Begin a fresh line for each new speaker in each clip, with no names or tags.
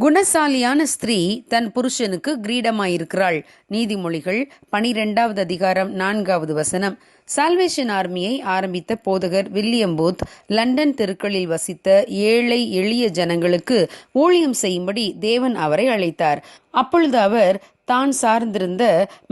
குணசாலியான ஸ்திரீ தன் புருஷனுக்கு கிரீடமாயிருக்கிறாள். நீதிமொழிகள் பனிரெண்டாவது அதிகாரம் நான்காவது வசனம். சால்வேஷன் ஆர்மியை ஆரம்பித்த போதகர் வில்லியம் பூத் லண்டன் தெருக்களில் வசித்த ஏழை எளிய ஜனங்களுக்கு ஊழியம் செய்யும்படி தேவன் அவரை அழைத்தார். அப்பொழுது அவர் தான் சார்ந்திருந்த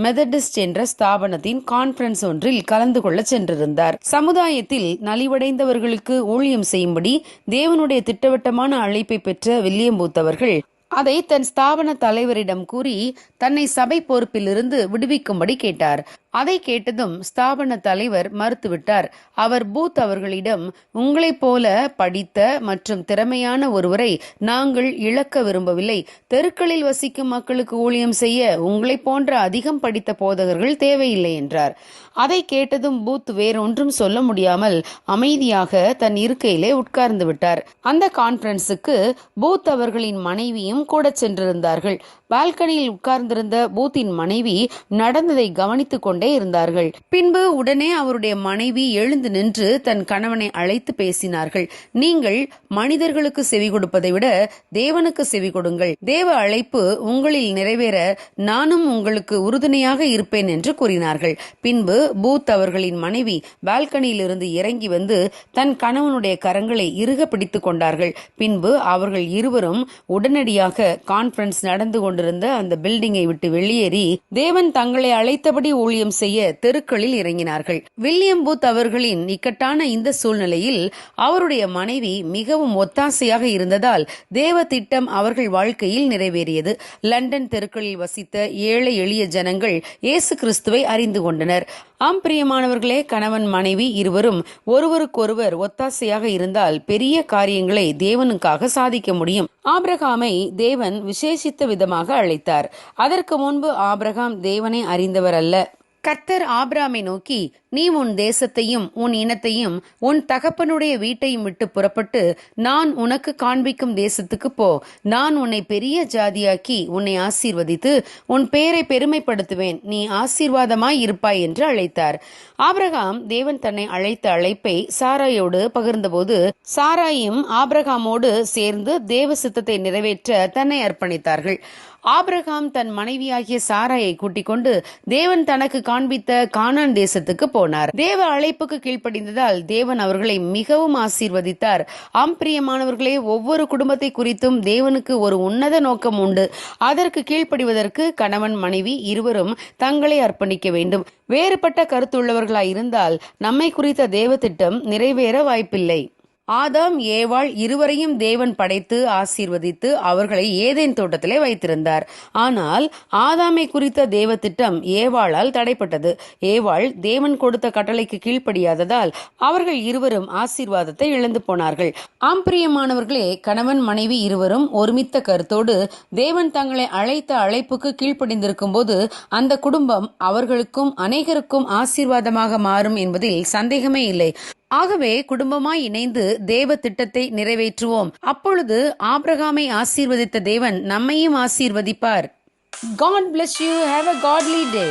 மெதடிஸ்ட் என்ற ஸ்தாபனத்தின் கான்ஃபரன்ஸ் ஒன்றில் கலந்து கொள்ள சென்றிருந்தார். சமுதாயத்தில் நலிவடைந்தவர்களுக்கு ஊழியம் செய்யும்படி தேவனுடைய திட்டவட்டமான அழைப்பை பெற்ற வில்லியம் பூத் அவர்கள் அதை தன் ஸ்தாபன தலைவரிடம் கூறி தன்னை சபை பொறுப்பிலிருந்து விடுவிக்கும்படி கேட்டார். அதை கேட்டதும் ஸ்தாபன தலைவர் மறுத்துவிட்டார். அவர் பூத் அவர்களிடம் உங்களைப் போல படித்த மற்றும் திறமையான ஒருவரை நாங்கள் இழக்க விரும்பவில்லை. தெருக்களில் வசிக்கும் மக்களுக்கு ஊழியம் செய்ய உங்களைப் போன்ற அதிகம் படித்த போதகர்கள் தேவையில்லை என்றார். அதை கேட்டதும் பூத் வேறொன்றும் சொல்ல முடியாமல் அமைதியாக தன் இருக்கையிலே உட்கார்ந்து விட்டார். அந்த கான்ஃபரன்ஸுக்கு பூத் அவர்களின் மனைவியும் கூட சென்றிருந்தார்கள். பால்கனியில் உட்கார்ந்திருந்த பூத்தின் மனைவி நடந்ததை கவனித்துக் கொண்டே இருந்தார்கள். பின்பு உடனே அவருடைய மனைவி எழுந்து நின்று தன் கணவனை அழைத்து பேசினார்கள். நீங்கள் மனிதர்களுக்கு செவி கொடுப்பதை விட தேவனுக்கு செவி கொடுங்கள். தேவ அழைப்பு உங்களில் நிறைவேற நானும் உங்களுக்கு உறுதுணையாக இருப்பேன் என்று கூறினார்கள். பின்பு பூத் அவர்களின் மனைவி பால்கனியில் இருந்து இறங்கி வந்து தன் கணவனுடைய கரங்களை இறுக பிடித்துக் கொண்டார்கள். பின்பு அவர்கள் இருவரும் உடனடியாக கான்பரன்ஸ் நடந்து கொண்டிருந்த அந்த பில்டிங்கை விட்டு வெளியேறி தேவன் தங்களை அழைத்தபடி ஊழியம் செய்ய தெருக்களில் இறங்கினார்கள். வில்லியம் பூத் அவர்களின் இக்கட்டான இந்த சூழ்நிலையில் அவருடைய மனைவி மிகவும் ஒத்தாசையாக இருந்ததால் தேவ திட்டம் அவர்கள் வாழ்க்கையில் நிறைவேறியது. லண்டன் தெருக்களில் வசித்த ஏழை எளிய ஜனங்கள் இயேசு கிறிஸ்துவை அறிந்து கொண்டனர். ஆம் பிரியமானவர்களே கணவன் மனைவி இருவரும் ஒருவருக்கொருவர் ஒத்தாசையாக இருந்தால் பெரிய காரியங்களை தேவனுக்காக சாதிக்க முடியும். ஆபிரகாமை தேவன் விசேஷித்த விதமாக அழைத்தார். அதற்கு முன்பு ஆபிரகாம் தேவனை அறிந்தவர் அல்ல கர்த்தர் ஆபிராமை நோக்கி நீ உன் தேசத்தையும் உன் இனத்தையும் உன் தகப்பனுடைய வீட்டையும் விட்டு புறப்பட்டு நான் உனக்கு காண்பிக்கும் தேசத்துக்கு போ. நான் உன்னை பெரிய ஜாதியாக்கி உன்னை ஆசீர்வதித்து உன் பெயரை பெருமைப்படுத்துவேன். நீ ஆசீர்வாதமாய் இருப்பாய் என்று அழைத்தார். ஆபிரகாம் தேவன் தன்னை அழைத்த அழைப்பை சாராயோடு பகிர்ந்தபோது சாராயும் ஆபிரகாமோடு சேர்ந்து தேவ சித்தத்தை நிறைவேற்ற தன்னை அர்ப்பணித்தார்கள். ஆபிரகாம் தன் மனைவியாகிய சாராயை கூட்டிக் கொண்டு தேவன் தனக்கு காண்பித்த கானான் தேசத்துக்கு போனார். தேவ அழைப்புக்கு கீழ்ப்படிந்ததால் தேவன் அவர்களை மிகவும் ஆசீர்வதித்தார். ஆம் பிரியமானவர்களே ஒவ்வொரு குடும்பத்தை குறித்தும் தேவனுக்கு ஒரு உன்னத நோக்கம் உண்டு. அதற்கு கீழ்ப்படிவதற்கு கணவன் மனைவி இருவரும் தங்களை அர்ப்பணிக்க வேண்டும். வேறுபட்ட கருத்துள்ளவர்களாய் இருந்தால் நம்மை குறித்த தேவ திட்டம் நிறைவேற வாய்ப்பில்லை. ஆதாம் ஏவாள் இருவரையும் தேவன் படைத்து ஆசீர்வதித்து அவர்களை ஏதேன் தோட்டத்திலே வைத்திருந்தார். ஆனால் ஆதாமை குறித்த தேவ திட்டம் ஏவாளால் தடைப்பட்டது. ஏவாள் தேவன் கொடுத்த கட்டளைக்கு கீழ்ப்படியாததால் அவர்கள் இருவரும் ஆசீர்வாதத்தை இழந்து போனார்கள். ஆம்பிரியமானவர்களே கணவன் மனைவி இருவரும் ஒருமித்த கருத்தோடு தேவன் தங்களை அழைத்த அழைப்புக்கு கீழ்ப்படிந்திருக்கும் போது அந்த குடும்பம் அவர்களுக்கும் அநேகருக்கும் ஆசீர்வாதமாக மாறும் என்பதில் சந்தேகமே இல்லை. ஆகவே குடும்பமாய் இணைந்து தேவ திட்டத்தை நிறைவேற்றுவோம். அப்பொழுது ஆபிரகாமை ஆசீர்வதித்த தேவன் நம்மையும் ஆசீர்வதிப்பார். God bless you have a godly day